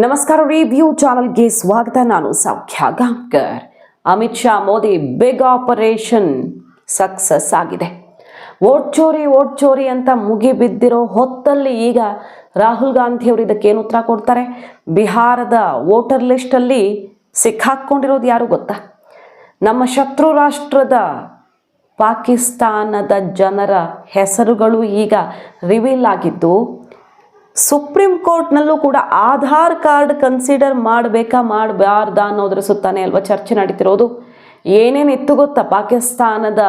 ನಮಸ್ಕಾರ ರಿವ್ಯೂ ಚಾನಲ್ಗೆ ಸ್ವಾಗತ. ನಾನು ಸೌಖ್ಯ Gaonkar. Amit Shah, Modi big operation success ಆಗಿದೆ. ಓಟ್ ಚೋರಿ ಓಟ್ ಚೋರಿ ಅಂತ ಮುಗಿಬಿದ್ದಿರೋ ಹೊತ್ತಲ್ಲಿ ಈಗ ರಾಹುಲ್ ಗಾಂಧಿ ಅವರು ಇದಕ್ಕೇನು ಉತ್ತರ ಕೊಡ್ತಾರೆ? ಬಿಹಾರದ ವೋಟರ್ ಲಿಸ್ಟಲ್ಲಿ ಸಿಕ್ಕಾಕ್ಕೊಂಡಿರೋದು ಯಾರು ಗೊತ್ತಾ? ನಮ್ಮ ಶತ್ರು ರಾಷ್ಟ್ರದ ಪಾಕಿಸ್ತಾನದ ಜನರ ಹೆಸರುಗಳು ಈಗ ರಿವೀಲ್ ಆಗಿದ್ದು ಸುಪ್ರೀಂ ಕೋರ್ಟ್ನಲ್ಲೂ ಕೂಡ ಆಧಾರ್ ಕಾರ್ಡ್ ಕನ್ಸಿಡರ್ ಮಾಡಬೇಕಾ ಮಾಡಬಾರ್ದಾ ಅನ್ನೋದ್ರ ಸುತ್ತಾನೆ ಅಲ್ವಾ ಚರ್ಚೆ ನಡೀತಿರೋದು? ಏನೇನಿತ್ತು ಗೊತ್ತಾ? ಪಾಕಿಸ್ತಾನದ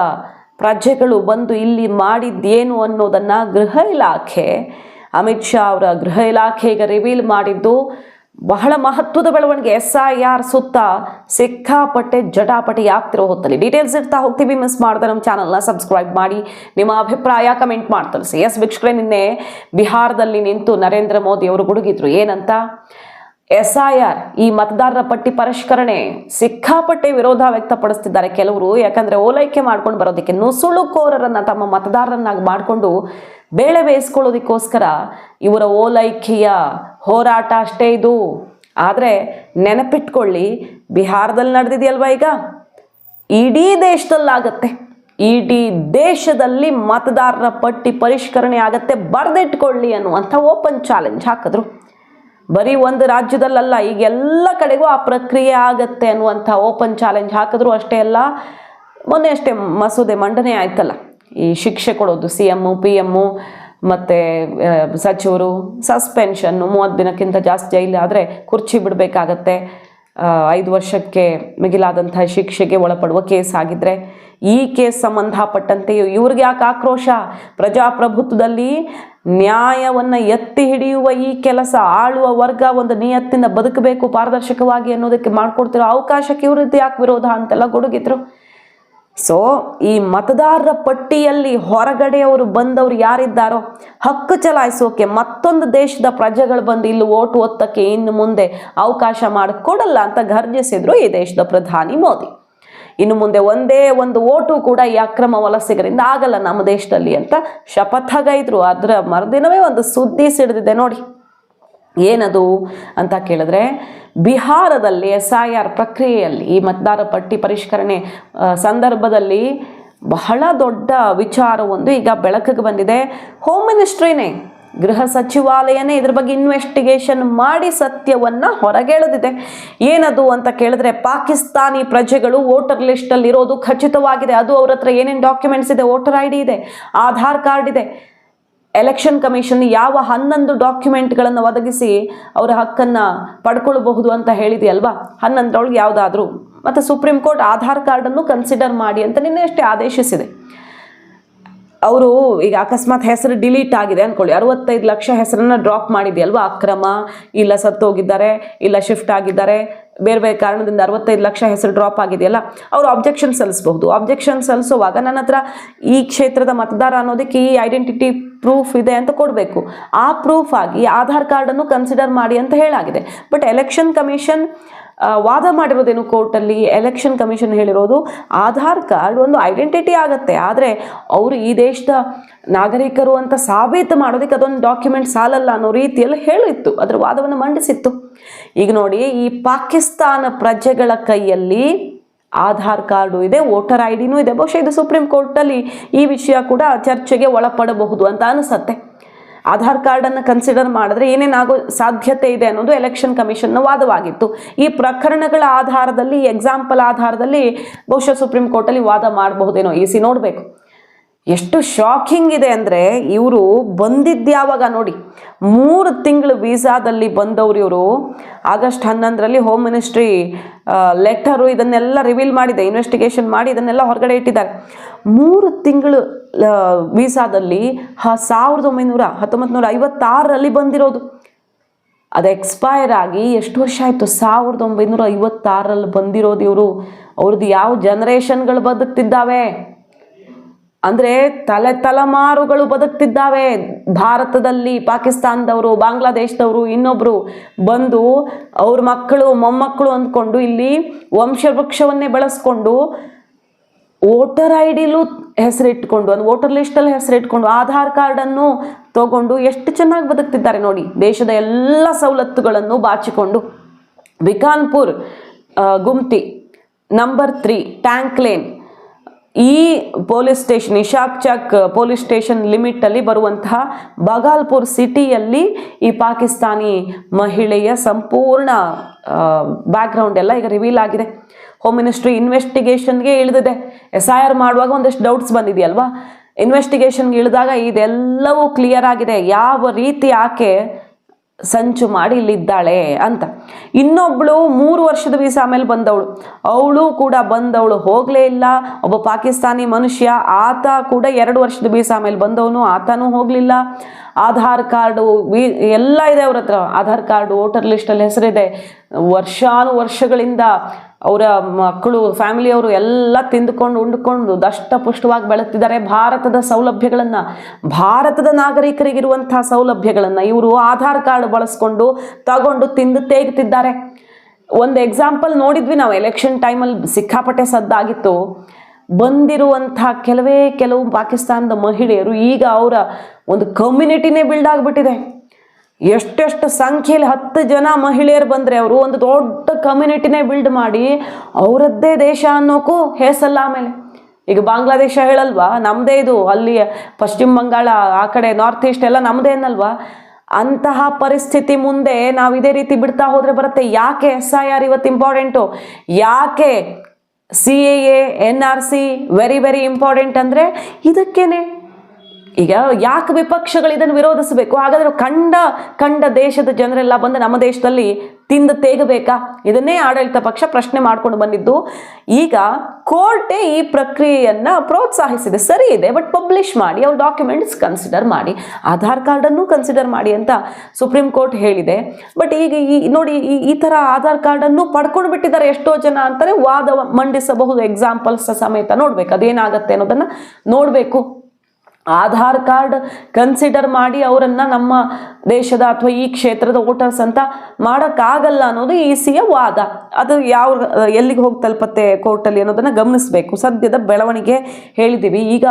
ಪ್ರಜೆಗಳು ಬಂದು ಇಲ್ಲಿ ಮಾಡಿದ್ದೇನು ಅನ್ನೋದನ್ನು ಗೃಹ ಇಲಾಖೆ, ಅಮಿತ್ ಶಾ ಅವರ ಗೃಹ ಇಲಾಖೆ ಈಗ ರಿವೀಲ್ ಮಾಡಿದ್ದು. ಬಹಳ ಮಹತ್ವದ ಬೆಳವಣಿಗೆ. ಎಸ್ ಐ ಆರ್ ಸುತ್ತ ಸಿಕ್ಕಾಪಟ್ಟೆ ಜಟಾಪಟಿ ಆಗ್ತಿರೋ ಹೊತ್ತಲ್ಲಿ. ಡೀಟೇಲ್ಸ್ ಇರ್ತಾ ಹೋಗ್ತೀವಿ. ಮಿಸ್ ಮಾಡ್ದೆ ನಮ್ಮ ಚಾನಲ್ನ ಸಬ್ಸ್ಕ್ರೈಬ್ ಮಾಡಿ. ನಿಮ್ಮ ಅಭಿಪ್ರಾಯ ಕಮೆಂಟ್ ಮಾಡ್ತಾರೆ ಸಿ ಎಸ್ ವೀಕ್ಷಕರೇ ನಿನ್ನೆ ಬಿಹಾರದಲ್ಲಿ ನಿಂತು ನರೇಂದ್ರ ಮೋದಿ ಅವರು ಗುಡುಗಿದ್ರು. ಏನಂತ? ಎಸ್ ಐ ಆರ್ ಈ ಮತದಾರರ ಪಟ್ಟಿ ಪರಿಷ್ಕರಣೆ ಸಿಕ್ಕಾಪಟ್ಟೆ ವಿರೋಧ ವ್ಯಕ್ತಪಡಿಸ್ತಿದ್ದಾರೆ ಕೆಲವರು. ಯಾಕಂದ್ರೆ ಓಲೈಕೆ ಮಾಡ್ಕೊಂಡು ಬರೋದಕ್ಕೆ ನುಸುಳುಕೋರರನ್ನ ತಮ್ಮ ಮತದಾರರನ್ನಾಗಿ ಮಾಡಿಕೊಂಡು ಬೇಳೆ ಬೇಯಿಸ್ಕೊಳ್ಳೋದಕ್ಕೋಸ್ಕರ ಇವರ ಓಲೈಕೆಯ ಹೋರಾಟ ಅಷ್ಟೇ ಇದು. ಆದರೆ ನೆನಪಿಟ್ಕೊಳ್ಳಿ, ಬಿಹಾರದಲ್ಲಿ ನಡೆದಿದೆಯಲ್ವ ಈಗ? ಇಡೀ ದೇಶದಲ್ಲಾಗತ್ತೆ ಇಡೀ ದೇಶದಲ್ಲಿ ಮತದಾರರ ಪಟ್ಟಿ ಪರಿಷ್ಕರಣೆ ಆಗತ್ತೆ, ಬರೆದಿಟ್ಕೊಳ್ಳಿ ಅನ್ನುವಂಥ ಓಪನ್ ಚಾಲೆಂಜ್ ಹಾಕಿದ್ರು. ಬರೀ ಒಂದು ರಾಜ್ಯದಲ್ಲಲ್ಲ, ಈಗ ಎಲ್ಲ ಕಡೆಗೂ ಆ ಪ್ರಕ್ರಿಯೆ ಆಗತ್ತೆ ಅನ್ನುವಂಥ ಓಪನ್ ಚಾಲೆಂಜ್ ಹಾಕಿದ್ರು ಅಷ್ಟೇ ಅಲ್ಲ. ಮೊನ್ನೆ ಅಷ್ಟೇ ಮಸೂದೆ ಮಂಡನೆ ಆಯ್ತಲ್ಲ. ಈ ಶಿಕ್ಷೆ ಕೊಡೋದು ಸಿ ಎಮ್ಮು ಪಿ ಎಮ್ಮು ಮತ್ತು ಸಚಿವರು ಸಸ್ಪೆನ್ಷನ್ನು ಮೂವತ್ತು ದಿನಕ್ಕಿಂತ ಜಾಸ್ತಿ ಜೈಲು ಆದರೆ ಕುರ್ಚಿ ಬಿಡಬೇಕಾಗತ್ತೆ. ಐದು ವರ್ಷಕ್ಕೆ ಮಿಗಿಲಾದಂತಹ ಶಿಕ್ಷೆಗೆ ಒಳಪಡುವ ಕೇಸ್ ಆಗಿದ್ರೆ ಈ ಕೇಸ್ ಸಂಬಂಧಪಟ್ಟಂತೆ ಇವ್ರಿಗೆ ಯಾಕೆ ಆಕ್ರೋಶ? ಪ್ರಜಾಪ್ರಭುತ್ವದಲ್ಲಿ ನ್ಯಾಯವನ್ನು ಎತ್ತಿ ಹಿಡಿಯುವ ಈ ಕೆಲಸ, ಆಳುವ ವರ್ಗ ಒಂದು ನಿಯತ್ತಿನ ಬದುಕಬೇಕು ಪಾರದರ್ಶಕವಾಗಿ ಅನ್ನೋದಕ್ಕೆ ಮಾಡಿಕೊಡ್ತಿರೋ ಅವಕಾಶಕ್ಕೆ ಇವ್ರದ್ದು ಯಾಕೆ ವಿರೋಧ ಅಂತೆಲ್ಲ ಗುಡುಗಿದ್ರು? ಸೊ ಈ ಮತದಾರರ ಪಟ್ಟಿಯಲ್ಲಿ ಹೊರಗಡೆಯವರು ಬಂದವರು ಯಾರಿದ್ದಾರೋ, ಹಕ್ಕು ಚಲಾಯಿಸೋಕೆ ಮತ್ತೊಂದು ದೇಶದ ಪ್ರಜೆಗಳು ಬಂದು ಇಲ್ಲಿ ಓಟು ಒತ್ತಕ್ಕೆ ಇನ್ನು ಮುಂದೆ ಅವಕಾಶ ಮಾಡಿಕೊಡಲ್ಲ ಅಂತ ಗರ್ಜಿಸಿದ್ರು ಈ ದೇಶದ ಪ್ರಧಾನಿ ಮೋದಿ. ಇನ್ನು ಮುಂದೆ ಒಂದೇ ಒಂದು ಓಟು ಕೂಡ ಈ ಅಕ್ರಮ ವಲಸಿಗರಿಂದ ಆಗಲ್ಲ ನಮ್ಮ ದೇಶದಲ್ಲಿ ಅಂತ ಶಪಥಗೈದ್ರು. ಅದರ ಮರುದಿನವೇ ಒಂದು ಸುದ್ದಿ ಸಿಡಿದಿದೆ ನೋಡಿ. ಏನದು ಅಂತ ಕೇಳಿದ್ರೆ, ಬಿಹಾರದಲ್ಲಿ ಎಸ್ ಐ ಆರ್ ಪ್ರಕ್ರಿಯೆಯಲ್ಲಿ ಈ ಮತದಾರ ಪಟ್ಟಿ ಪರಿಷ್ಕರಣೆ ಸಂದರ್ಭದಲ್ಲಿ ಬಹಳ ದೊಡ್ಡ ವಿಚಾರವೊಂದು ಈಗ ಬೆಳಕಿಗೆ ಬಂದಿದೆ. ಹೋಮ್ ಮಿನಿಸ್ಟ್ರಿನೇ ಗೃಹ ಸಚಿವಾಲಯನೇ ಇದ್ರ ಬಗ್ಗೆ ಇನ್ವೆಸ್ಟಿಗೇಷನ್ ಮಾಡಿ ಸತ್ಯವನ್ನ ಹೊರಗೆಳೆದಿದೆ. ಏನದು ಅಂತ ಕೇಳಿದ್ರೆ, ಪಾಕಿಸ್ತಾನಿ ಪ್ರಜೆಗಳು ವೋಟರ್ ಲಿಸ್ಟಲ್ಲಿ ಇರೋದು ಖಚಿತವಾಗಿದೆ. ಅದು ಅವ್ರ ಹತ್ರ ಏನೇನು ಡಾಕ್ಯುಮೆಂಟ್ಸ್ ಇದೆ, ವೋಟರ್ ಐ ಡಿ ಇದೆ, ಆಧಾರ್ ಕಾರ್ಡ್ ಇದೆ. ಎಲೆಕ್ಷನ್ ಕಮಿಷನ್ ಯಾವ ಹನ್ನೊಂದು ಡಾಕ್ಯುಮೆಂಟ್ಗಳನ್ನು ಒದಗಿಸಿ ಅವರ ಹಕ್ಕನ್ನು ಪಡ್ಕೊಳ್ಬಹುದು ಅಂತ ಹೇಳಿದೆಯಲ್ವಾ? ಹನ್ನೊಂದರೊಳಗೆ ಯಾವುದಾದ್ರೂ. ಮತ್ತು ಸುಪ್ರೀಂ ಕೋರ್ಟ್ ಆಧಾರ್ ಕಾರ್ಡನ್ನು ಕನ್ಸಿಡರ್ ಮಾಡಿ ಅಂತ ನಿನ್ನೆ ಅಷ್ಟೇ ಆದೇಶಿಸಿದೆ. ಅವರು ಈಗ ಅಕಸ್ಮಾತ್ ಹೆಸರು ಡಿಲೀಟ್ ಆಗಿದೆ ಅಂದ್ಕೊಳ್ಳಿ ಅರವತ್ತೈದು ಲಕ್ಷ ಹೆಸರನ್ನು ಡ್ರಾಪ್ ಮಾಡಿದೆಯಲ್ವಾ? ಅಕ್ರಮ, ಇಲ್ಲ ಸತ್ತೋಗಿದ್ದಾರೆ, ಇಲ್ಲ ಶಿಫ್ಟ್ ಆಗಿದ್ದಾರೆ, ಬೇರೆ ಬೇರೆ ಕಾರಣದಿಂದ ಅರವತ್ತೈದು ಲಕ್ಷ ಹೆಸರು ಡ್ರಾಪ್ ಆಗಿದೆಯಲ್ಲ, ಅವರು ಆಬ್ಜೆಕ್ಷನ್ ಸಲ್ಲಿಸಬಹುದು. ಆಬ್ಜೆಕ್ಷನ್ ಸಲ್ಲಿಸುವಾಗ ನನ್ನ ಹತ್ರ ಈ ಕ್ಷೇತ್ರದ ಮತದಾರ ಅನ್ನೋದಕ್ಕೆ ಈ ಐಡೆಂಟಿಟಿ ಪ್ರೂಫ್ ಇದೆ ಅಂತ ಕೊಡಬೇಕು. ಆ ಪ್ರೂಫ್ ಆಗಿ ಆಧಾರ್ ಕಾರ್ಡನ್ನು ಕನ್ಸಿಡರ್ ಮಾಡಿ ಅಂತ ಹೇಳಾಗಿದೆ. ಬಟ್ ಎಲೆಕ್ಷನ್ ಕಮಿಷನ್ ವಾದ ಮಾಡಿರೋದೇನು ಕೋರ್ಟಲ್ಲಿ ಎಲೆಕ್ಷನ್ ಕಮಿಷನ್ ಹೇಳಿರೋದು ಆಧಾರ್ ಕಾರ್ಡ್ ಒಂದು ಐಡೆಂಟಿಟಿ ಆಗುತ್ತೆ. ಆದರೆ ಅವರು ಈ ದೇಶದ ನಾಗರಿಕರು ಅಂತ ಸಾಬೀತು ಮಾಡೋದಕ್ಕೆ ಅದೊಂದು ಡಾಕ್ಯುಮೆಂಟ್ ಸಾಲಲ್ಲ ಅನ್ನೋ ರೀತಿಯಲ್ಲಿ ಹೇಳಿತ್ತು. ಅದರ ವಾದವನ್ನು ಮಂಡಿಸಿತ್ತು. ಈಗ ನೋಡಿ ಈ ಪಾಕಿಸ್ತಾನ ಪ್ರಜೆಗಳ ಕೈಯಲ್ಲಿ ಆಧಾರ್ ಕಾರ್ಡು ಇದೆ, ವೋಟರ್ ಐ ಡಿನೂ ಇದೆ. ಬಹುಶಃ ಇದು ಸುಪ್ರೀಂ ಕೋರ್ಟಲ್ಲಿ ಈ ವಿಷಯ ಕೂಡ ಚರ್ಚೆಗೆ ಒಳಪಡಬಹುದು ಅಂತ ಅನಿಸತ್ತೆ. ಆಧಾರ್ ಕಾರ್ಡನ್ನು ಕನ್ಸಿಡರ್ ಮಾಡಿದ್ರೆ ಏನೇನಾಗೋ ಸಾಧ್ಯತೆ ಇದೆ ಅನ್ನೋದು ಎಲೆಕ್ಷನ್ ಕಮಿಷನ್ನ ವಾದವಾಗಿತ್ತು. ಈ ಪ್ರಕರಣಗಳ ಆಧಾರದಲ್ಲಿ ಎಕ್ಸಾಂಪಲ್ ಆಧಾರದಲ್ಲಿ ಬಹುಶಃ ಸುಪ್ರೀಂ ಕೋರ್ಟಲ್ಲಿ ವಾದ ಮಾಡಬಹುದೇನೋ ಸಿ ನೋಡಬೇಕು. ಎಷ್ಟು ಶಾಕಿಂಗ್ ಇದೆ ಅಂದರೆ ಇವರು ಬಂದಿದ್ದಾವಾಗ ನೋಡಿ, ಮೂರು ತಿಂಗಳು ವೀಸಾದಲ್ಲಿ ಬಂದವರು ಇವರು, ಆಗಸ್ಟ್ ಹನ್ನೊಂದರಲ್ಲಿ ಹೋಮ್ ಮಿನಿಸ್ಟ್ರಿ ಲೆಟರು ಇದನ್ನೆಲ್ಲ ರಿವೀಲ್ ಮಾಡಿದೆ ಇನ್ವೆಸ್ಟಿಗೇಷನ್ ಮಾಡಿ ಇದನ್ನೆಲ್ಲ ಹೊರಗಡೆ ಇಟ್ಟಿದ್ದಾರೆ. ಮೂರು ತಿಂಗಳು ವೀಸಾದಲ್ಲಿ ಹ, ಸಾವಿರದ ಒಂಬೈನೂರ ಹತ್ತೊಂಬತ್ತು ಐವತ್ತಾರರಲ್ಲಿ ಬಂದಿರೋದು. ಅದು ಎಕ್ಸ್ಪೈರ್ ಆಗಿ ಎಷ್ಟು ವರ್ಷ ಆಯಿತು? ಸಾವಿರದ ಒಂಬೈನೂರ ಐವತ್ತಾರರಲ್ಲಿ ಬಂದಿರೋದು ಇವರು. ಅವ್ರದ್ದು ಯಾವ ಜನ್ರೇಷನ್ಗಳು ಬದುಕ್ತಿದ್ದಾವೆ? ಅಂದರೆ ತಲೆ ತಲೆಮಾರುಗಳು ಬದುಕ್ತಿದ್ದಾವೆ. ಭಾರತದಲ್ಲಿ ಪಾಕಿಸ್ತಾನದವರು, ಬಾಂಗ್ಲಾದೇಶದವರು ಇನ್ನೊಬ್ಬರು ಬಂದು ಅವ್ರ ಮಕ್ಕಳು, ಮೊಮ್ಮಕ್ಕಳು ಅಂದ್ಕೊಂಡು ಇಲ್ಲಿ ವಂಶವೃಕ್ಷವನ್ನೇ ಬಳಸ್ಕೊಂಡು ವೋಟರ್ ಐ ಡಿಲೂ ಹೆಸರಿಟ್ಕೊಂಡು ಒಂದು ವೋಟರ್ ಲಿಸ್ಟಲ್ಲಿ ಹೆಸರಿಟ್ಕೊಂಡು ಆಧಾರ್ ಕಾರ್ಡನ್ನು ತಗೊಂಡು ಎಷ್ಟು ಚೆನ್ನಾಗಿ ಬದುಕ್ತಿದ್ದಾರೆ ನೋಡಿ. ದೇಶದ ಎಲ್ಲ ಸವಲತ್ತುಗಳನ್ನು ಬಾಚಿಕೊಂಡು Bikanpur Gumti, number three, tank lane. ಈ police station Ishak Chak police station ಲಿಮಿಟಲ್ಲಿ ಬರುವಂತಹ ಬಗಾಲ್ಪುರ್ ಸಿಟಿಯಲ್ಲಿ ಈ ಪಾಕಿಸ್ತಾನಿ ಮಹಿಳೆಯ ಸಂಪೂರ್ಣ ಬ್ಯಾಕ್ಗ್ರೌಂಡ್ ಎಲ್ಲ ಈಗ ರಿವೀಲ್ ಆಗಿದೆ. ಹೋಮ್ ಮಿನಿಸ್ಟ್ರಿ ಇನ್ವೆಸ್ಟಿಗೇಷನ್ಗೆ ಇಳಿದಿದೆ. ಎಸ್ ಐ ಆರ್ ಮಾಡುವಾಗ ಒಂದಷ್ಟು ಡೌಟ್ಸ್ ಬಂದಿದೆಯಲ್ವಾ? ಇನ್ವೆಸ್ಟಿಗೇಷನ್ಗೆ ಇಳಿದಾಗ ಇದೆಲ್ಲವೂ ಕ್ಲಿಯರ್ ಆಗಿದೆ. ಯಾವ ರೀತಿ ಆಕೆ ಸಂಚು ಮಾಡಿ ಇಲ್ಲಿದ್ದಾಳೆ ಅಂತ. ಇನ್ನೊಬ್ಳು ಮೂರು ವರ್ಷದ ವೀಸಾ ಮೇಲೆ ಬಂದವಳು. ಅವಳು ಕೂಡ ಬಂದವಳು, ಹೋಗಲೇ ಇಲ್ಲ. ಒಬ್ಬ ಪಾಕಿಸ್ತಾನಿ ಮನುಷ್ಯ, ಆತ ಕೂಡ ಎರಡು ವರ್ಷದ ವೀಸಾ ಮೇಲೆ ಬಂದವನು, ಆತನೂ ಹೋಗಲಿಲ್ಲ. ಆಧಾರ್ ಕಾರ್ಡು, ವಿ, ಎಲ್ಲ ಇದೆ ಅವ್ರ ಹತ್ರ. ಆಧಾರ್ ಕಾರ್ಡು, ವೋಟರ್ ಲಿಸ್ಟಲ್ಲಿ ಹೆಸರಿದೆ. ವರ್ಷಾನು ವರ್ಷಗಳಿಂದ ಅವರ ಮಕ್ಕಳು ಫ್ಯಾಮಿಲಿಯವರು ಎಲ್ಲ ತಿಂದುಕೊಂಡು, ಉಂಡುಕೊಂಡು ದಷ್ಟಪುಷ್ಟವಾಗಿ ಬೆಳೆತಿದ್ದಾರೆ ಭಾರತದ ಸೌಲಭ್ಯಗಳನ್ನು, ಭಾರತದ ನಾಗರಿಕರಿಗಿರುವಂಥ ಸೌಲಭ್ಯಗಳನ್ನು ಇವರು ಆಧಾರ್ ಕಾರ್ಡ್ ಬಳಸ್ಕೊಂಡು ತಗೊಂಡು ತಿಂದು ತೇಗ್ತಿದ್ದಾರೆ. ಒಂದು ಎಕ್ಸಾಂಪಲ್ ನೋಡಿದ್ವಿ ನಾವು. ಎಲೆಕ್ಷನ್ ಟೈಮಲ್ಲಿ ಸಿಕ್ಕಾಪಟ್ಟೆ ಸದ್ದಾಗಿತ್ತು. ಬಂದಿರುವಂಥ ಕೆಲವೇ ಕೆಲವು ಪಾಕಿಸ್ತಾನದ ಮಹಿಳೆಯರು ಈಗ ಅವರ ಒಂದು ಕಮ್ಯುನಿಟಿನೇ ಬಿಲ್ಡ್ ಆಗಿಬಿಟ್ಟಿದೆ. ಎಷ್ಟೆಷ್ಟು ಸಂಖ್ಯೆಯಲ್ಲಿ ಹತ್ತು ಜನ ಮಹಿಳೆಯರು ಬಂದರೆ ಅವರು ಒಂದು ದೊಡ್ಡ ಕಮ್ಯುನಿಟಿನೇ ಬಿಲ್ಡ್ ಮಾಡಿ ಅವರದ್ದೇ ದೇಶ ಅನ್ನೋಕ್ಕೂ ಹೆಸಲ್ಲ ಆಮೇಲೆ. ಈಗ ಬಾಂಗ್ಲಾದೇಶ ಹೇಳಲ್ವಾ ನಮ್ಮದೇ ಇದು ಅಲ್ಲಿ ಪಶ್ಚಿಮ ಬಂಗಾಳ, ಆ ಕಡೆ ನಾರ್ತ್ ಈಸ್ಟ್ ಎಲ್ಲ ನಮ್ಮದೇ ಅಂತಹ ಪರಿಸ್ಥಿತಿ ಮುಂದೆ ನಾವು ಇದೇ ರೀತಿ ಬಿಡ್ತಾ ಹೋದರೆ ಬರುತ್ತೆ. ಯಾಕೆ ಎಸ್ ಐ ಆರ್ ಇವತ್ತು ಇಂಪಾರ್ಟೆಂಟು ಯಾಕೆ C A N R C very very important ಅಂದರೆ ಇದಕ್ಕೇನೆ. ಈಗ ಯಾಕೆ ವಿಪಕ್ಷಗಳು ಇದನ್ನು ವಿರೋಧಿಸಬೇಕು? ಹಾಗಾದ್ರೆ ಕಂಡ ಕಂಡ ದೇಶದ ಜನರೆಲ್ಲ ಬಂದು ನಮ್ಮ ದೇಶದಲ್ಲಿ ತಿಂದು ತೇಗಬೇಕಾ? ಇದನ್ನೇ ಆಡಳಿತ ಪಕ್ಷ ಪ್ರಶ್ನೆ ಮಾಡ್ಕೊಂಡು ಬಂದಿದ್ದು. ಈಗ ಕೋರ್ಟೇ ಈ ಪ್ರಕ್ರಿಯೆಯನ್ನ ಪ್ರೋತ್ಸಾಹಿಸಿದೆ. ಸರಿ ಇದೆ ಬಟ್ ಪಬ್ಲಿಷ್ ಮಾಡಿ, ಅವ್ರ ಡಾಕ್ಯುಮೆಂಟ್ಸ್ ಕನ್ಸಿಡರ್ ಮಾಡಿ, ಆಧಾರ್ ಕಾರ್ಡನ್ನು ಕನ್ಸಿಡರ್ ಮಾಡಿ ಅಂತ ಸುಪ್ರೀಂ ಕೋರ್ಟ್ ಹೇಳಿದೆ. ಬಟ್ ಈಗ ಈ, ನೋಡಿ, ಈ ಥರ ಆಧಾರ್ ಕಾರ್ಡನ್ನು ಪಡ್ಕೊಂಡು ಬಿಟ್ಟಿದ್ದಾರೆ ಎಷ್ಟೋ ಜನ ಅಂತಾರೆ, ವಾದ ಮಂಡಿಸಬಹುದು ಎಕ್ಸಾಂಪಲ್ಸ್ ಸಮೇತ ನೋಡ್ಬೇಕು, ಅದೇನಾಗತ್ತೆ ಅನ್ನೋದನ್ನ ನೋಡಬೇಕು. ಆಧಾರ್ ಕಾರ್ಡ್ ಕನ್ಸಿಡರ್ ಮಾಡಿ ಅವರನ್ನು ನಮ್ಮ ದೇಶದ ಅಥವಾ ಈ ಕ್ಷೇತ್ರದ ವೋಟರ್ಸ್ ಅಂತ ಮಾಡೋಕ್ಕಾಗಲ್ಲ ಅನ್ನೋದು ಇ ಸಿಯ ವಾದ. ಅದು ಯಾವ, ಎಲ್ಲಿಗೆ ಹೋಗಿ ತಲುಪತ್ತೆ ಕೋರ್ಟಲ್ಲಿ ಅನ್ನೋದನ್ನು ಗಮನಿಸಬೇಕು. ಸದ್ಯದ ಬೆಳವಣಿಗೆ ಹೇಳಿದ್ದೀವಿ. ಈಗ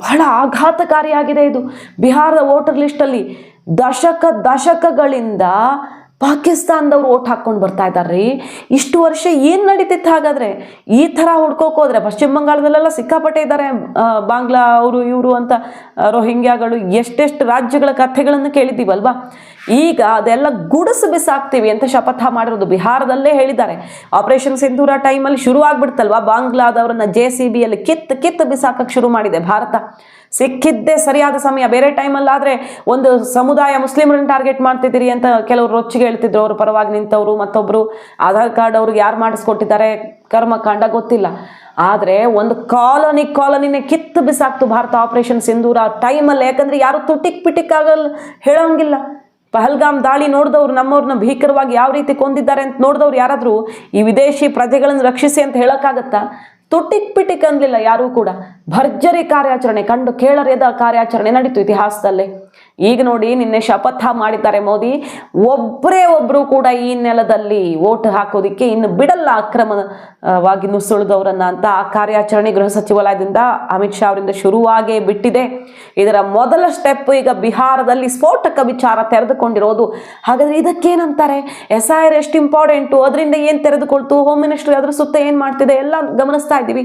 ಬಹಳ ಆಘಾತಕಾರಿಯಾಗಿದೆ ಇದು. ಬಿಹಾರದ ವೋಟರ್ ಲಿಸ್ಟಲ್ಲಿ ದಶಕ ದಶಕಗಳಿಂದ ಪಾಕಿಸ್ತಾನದವ್ರು ಓಟ್ ಹಾಕ್ಕೊಂಡು ಬರ್ತಾ ಇದ್ದಾರೆ ಇಷ್ಟು ವರ್ಷ ಏನು ನಡೀತಿತ್ತು ಹಾಗಾದರೆ? ಈ ಥರ ಹೋದ್ರೆ ಪಶ್ಚಿಮ ಬಂಗಾಳದಲ್ಲೆಲ್ಲ ಸಿಕ್ಕಾಪಟ್ಟೆ ಇದ್ದಾರೆ ಬಾಂಗ್ಲಾ ಅವರು ಇವರು ಅಂತ ರೋಹಿಂಗ್ಯಾಗಳು ಎಷ್ಟೆಷ್ಟು ರಾಜ್ಯಗಳ ಕಥೆಗಳನ್ನು ಕೇಳಿದ್ದೀವಲ್ವಾ? ಈಗ ಅದೆಲ್ಲ ಗುಡಿಸು ಬಿಸಾಕ್ತೀವಿ ಅಂತ ಶಪಥ ಮಾಡಿರೋದು ಬಿಹಾರದಲ್ಲೇ ಹೇಳಿದ್ದಾರೆ. ಆಪರೇಷನ್ ಸಿಂಧೂರ ಟೈಮಲ್ಲಿ ಶುರು ಆಗ್ಬಿಡ್ತಲ್ವಾ ಬಾಂಗ್ಲಾದವ್ರನ್ನ ಜೆ ಸಿ ಬಿಯಲ್ಲಿ ಕಿತ್ತು ಕಿತ್ತು ಬಿಸಾಕಕ್ಕೆ ಶುರು ಮಾಡಿದೆ ಭಾರತ. ಸಿಕ್ಕಿದ್ದೇ ಸರಿಯಾದ ಸಮಯ. ಬೇರೆ ಟೈಮಲ್ಲಾದರೆ ಒಂದು ಸಮುದಾಯ ಮುಸ್ಲಿಮರನ್ನ ಟಾರ್ಗೆಟ್ ಮಾಡ್ತಿದ್ದೀರಿ ಅಂತ ಕೆಲವರು ರೊಚ್ಚಿಗೆ ಹೇಳ್ತಿದ್ರು. ಅವರು ಪರವಾಗಿ ನಿಂತವರು ಮತ್ತೊಬ್ಬರು ಆಧಾರ್ ಕಾರ್ಡ್ ಅವ್ರಿಗೆ ಯಾರು ಮಾಡಿಸ್ಕೊಟ್ಟಿದ್ದಾರೆ? ಕರ್ಮಕಾಂಡ ಗೊತ್ತಿಲ್ಲ. ಆದರೆ ಒಂದು ಕಾಲೋನಿ ಕಾಲೋನಿನೇ ಕಿತ್ತು ಬಿಸಾಕ್ತು ಭಾರತ ಆಪರೇಷನ್ ಸಿಂಧೂರ ಟೈಮಲ್ಲಿ ಯಾಕಂದ್ರೆ ಯಾರು ತುಟಿಕ್ ಪಿಟಿಕ್ ಆಗಲ್ಲ ಹೇಳೋಂಗಿಲ್ಲ. ಪಹಲ್ಗಾಮ್ ದಾಳಿ ನೋಡಿದವ್ರು ನಮ್ಮವ್ರನ್ನ ಭೀಕರವಾಗಿ ಯಾವ ರೀತಿ ಕೊಂದಿದ್ದಾರೆ ಅಂತ ನೋಡಿದವ್ರು ಯಾರಾದರೂ ಈ ವಿದೇಶಿ ಪ್ರಜೆಗಳನ್ನು ರಕ್ಷಿಸಿ ಅಂತ ಹೇಳೋಕ್ಕಾಗತ್ತಾ? ತುಟಿಕ್ ಪಿಟಿಕ್ ಅನ್ಲಿಲ್ಲ ಯಾರೂ ಕೂಡ. ಭರ್ಜರಿ ಕಾರ್ಯಾಚರಣೆ ಕಂಡು ಕೇಳರಿಯದ ಕಾರ್ಯಾಚರಣೆ ನಡೀತು ಇತಿಹಾಸದಲ್ಲಿ. ಈಗ ನೋಡಿ ನಿನ್ನೆ ಶಪಥ ಮಾಡಿದ್ದಾರೆ ಮೋದಿ. ಒಬ್ಬರೇ ಒಬ್ಬರು ಕೂಡ ಈ ನೆಲದಲ್ಲಿ ವೋಟ್ ಹಾಕೋದಿಕ್ಕೆ ಇನ್ನು ಬಿಡಲ್ಲ ಅಕ್ರಮವಾಗಿ ನುಸುಳಿದವರನ್ನ ಅಂತ ಆ ಕಾರ್ಯಾಚರಣೆ ಗೃಹ ಸಚಿವಾಲಯದಿಂದ ಅಮಿತ್ ಶಾ ಅವರಿಂದ ಶುರುವಾಗೇ ಬಿಟ್ಟಿದೆ. ಇದರ ಮೊದಲ ಸ್ಟೆಪ್ ಈಗ ಬಿಹಾರದಲ್ಲಿ ಸ್ಫೋಟಕ ವಿಚಾರ ತೆರೆದುಕೊಂಡಿರೋದು. ಹಾಗಾದ್ರೆ ಇದಕ್ಕೇನಂತಾರೆ? ಎಸ್ ಐ ಆರ್ ಎಷ್ಟು ಇಂಪಾರ್ಟೆಂಟು? ಅದರಿಂದ ಏನು ತೆರೆದುಕೊಳ್ತು? ಹೋಮ್ ಮಿನಿಸ್ಟ್ರಿ ಅದ್ರ ಸುತ್ತ ಏನು ಮಾಡ್ತಿದೆ? ಎಲ್ಲ ಗಮನಿಸ್ತಾ ಇದ್ದೀವಿ.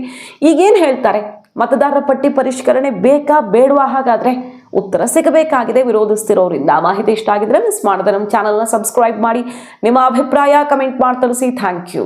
ಈಗೇನು ಹೇಳ್ತಾರೆ? ಮತದಾರರ ಪಟ್ಟಿ ಪರಿಷ್ಕರಣೆ ಬೇಕಾ ಬೇಡವಾ ಹಾಗಾದ್ರೆ? ಉತ್ತರ ಸಿಗಬೇಕಾಗಿದೆ. ವಿರೋಧಿಸ್ತಿರೋರಿಂದ ಮಾಹಿತಿ ಇಷ್ಟ ಆಗಿದ್ರೆ ಮಿಸ್ ಮಾಡಿದ್ರೆ ನಮ್ಮ ಚಾನಲ್ನ ಸಬ್ಸ್ಕ್ರೈಬ್ ಮಾಡಿ. ನಿಮ್ಮ ಅಭಿಪ್ರಾಯ ಕಮೆಂಟ್ ಮಾಡಿ ತಿಳಿಸಿ ಥ್ಯಾಂಕ್ ಯು